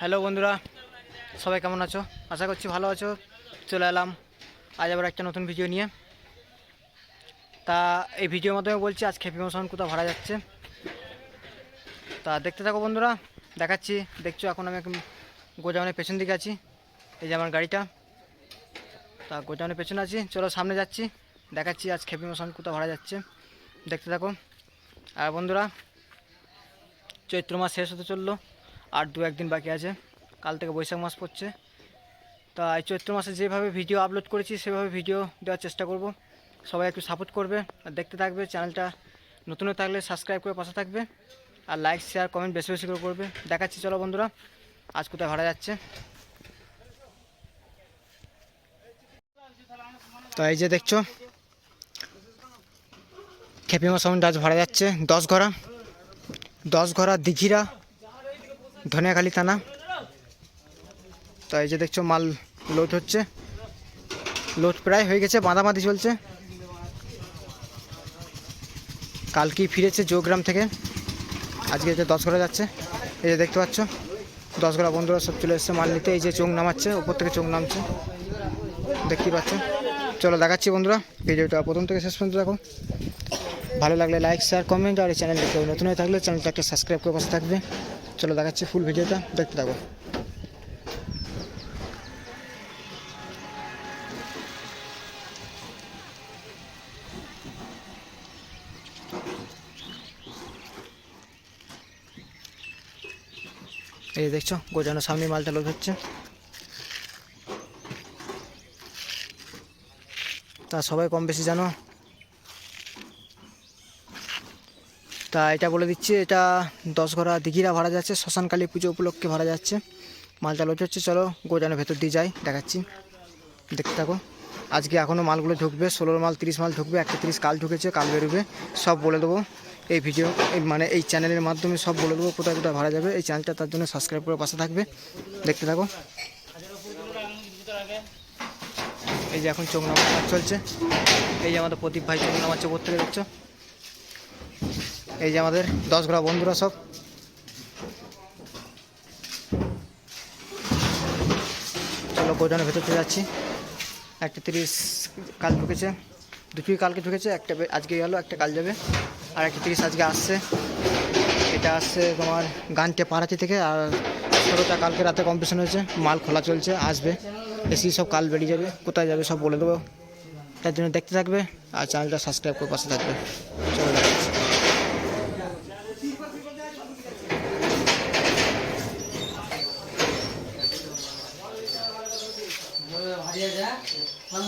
Hello বন্ধুরা, সবাই কেমন আছো? আশা করছি ভালো আছো। চলে এলাম আজ আবার একটা নতুন ভিডিও নিয়ে। তা এই ভিডিওর মাধ্যমে বলছি আজ খেপি মশন কোথাও ভাড়া যাচ্ছে। তা দেখতে থাকো বন্ধুরা, দেখাচ্ছি। দেখছ, এখন আমি এখন গোজাউনের পেছন দিকে আছি। এই যে আমার গাড়িটা। তা গোজাউনের পেছনে আছি। চলো সামনে যাচ্ছি। দেখাচ্ছি আজ খেপি মশন কোথাও ভাড়া যাচ্ছে। দেখতে থাকো। আর বন্ধুরা, চৈত্র মাস শেষ হতে চলল। আর দু একদিন বাকি আছে। কাল থেকে বৈশাখ মাস পড়ছে। তা এই চৈত্র মাসে যেভাবে ভিডিও আপলোড করেছি, সেভাবে ভিডিও দেওয়ার চেষ্টা করব। সবাই একটু সাপোর্ট করবে আর দেখতে থাকবে। চ্যানেলটা নতুন থাকলে সাবস্ক্রাইব করে পাশে থাকবে। আর লাইক শেয়ার কমেন্ট বেশি বেশি করে করবে। দেখাচ্ছি, চলো বন্ধুরা। আজ কোথায় ভাড়া যাচ্ছে? তো এই যে দেখছ, খেপিমা সাউন্ড আজ ভাড়া যাচ্ছে দশ ঘোড়া। দশ ঘোড়া দিঘিরা ধনিয়াখালী থানা। তো এই যে দেখছ মাল লোড হচ্ছে। লোড প্রায় হয়ে গেছে, বাঁধাবাঁধি চলছে। কালকেই ফিরেছে জোগ্রাম থেকে। আজকে যে দশ ঘোড়া যাচ্ছে, এই যে দেখতে পাচ্ছ, দশগড়া বন্ধুরা সব চলে এসছে মাল নিতে। এই যে চোখ নামাচ্ছে, ওপর থেকে চোখ নামছে। দেখতেই পাচ্ছ। চলো দেখাচ্ছি বন্ধুরা, ভিডিওটা প্রথম থেকে শেষ পর্যন্ত দেখো। ভালো লাগলে লাইক শেয়ার কমেন্ট আর এই চ্যানেলটা নতুন হয়ে থাকলে চ্যানেলটাকে সাবস্ক্রাইব করে পাশে থাকবে। চলো দেখাচ্ছি ফুল ভিডিওটা, দেখতে থাকো। এই দেখছ গোজানোর সামনে মালটা লোড হচ্ছে। তা সবাই কম বেশি জানো তা এটা বলে দিচ্ছি, এটা দশ ঘোড়া দিঘিরা ভাড়া যাচ্ছে, শ্মশানকালী পুজো উপলক্ষে ভাড়া যাচ্ছে। মালটা লোড হচ্ছে, চলো গোজানের ভেতর দিয়ে যাই, দেখাচ্ছি। দেখতে থাকো। আজকে এখনও মালগুলো ঢুকবে, ষোলোর মাল, তিরিশ মাল ঢুকবে একটা তিরিশ কাল ঢুকেছে, কাল বেরোবে, সব বলে দেবো। এই ভিডিও মানে এই চ্যানেলের মাধ্যমে সব বলে দেবো কোথায় কোথায় ভাড়া যাবে, এই চ্যানেলটা তার জন্য সাবস্ক্রাইব করে পাশে থাকবে। দেখতে থাকো। এই যে এখন চোখ নামাজ চলছে। এই যে আমাদের প্রদীপ ভাই চোখ নামাজ উপর থেকে দেখছ? এই যে আমাদের দশ ঘোড়া বন্ধুরা সব। চলো গোডাউনের ভেতর দিয়ে যাচ্ছি। একটা তিরিশ কাল ঢুকেছে। দুটোই কালকে ঢুকেছে, একটা আজকে গেলো, একটা কাল যাবে। আর একটা তিরিশ আজকে আসছে। এটা আসছে তোমার গানটে পাড়াচি থেকে। আর ষোলোটা কালকে রাতে কম্পিটিশন হয়েছে। মাল খোলা চলছে, আসবে। এসি সব কাল বেরিয়ে যাবে। কোথায় যাবে সব বলে দেবো। তার জন্য দেখতে থাকবে। আর চ্যানেলটা সাবস্ক্রাইব করে পাশে থাকবে। চলো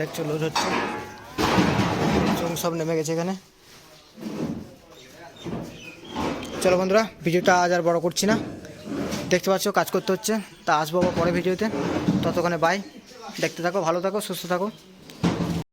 দেখছ লোড হচ্ছে। চোখ সব নেমে গেছে এখানে। চলো বন্ধুরা, ভিডিওটা আজ আর বড় করছি না। দেখতে পাচ্ছ, কাজ করতে হচ্ছে। তা আসব আবার পরে ভিডিওতে। ততক্ষণে বাই দেখতে থাকো, ভালো থাকো, সুস্থ থাকো।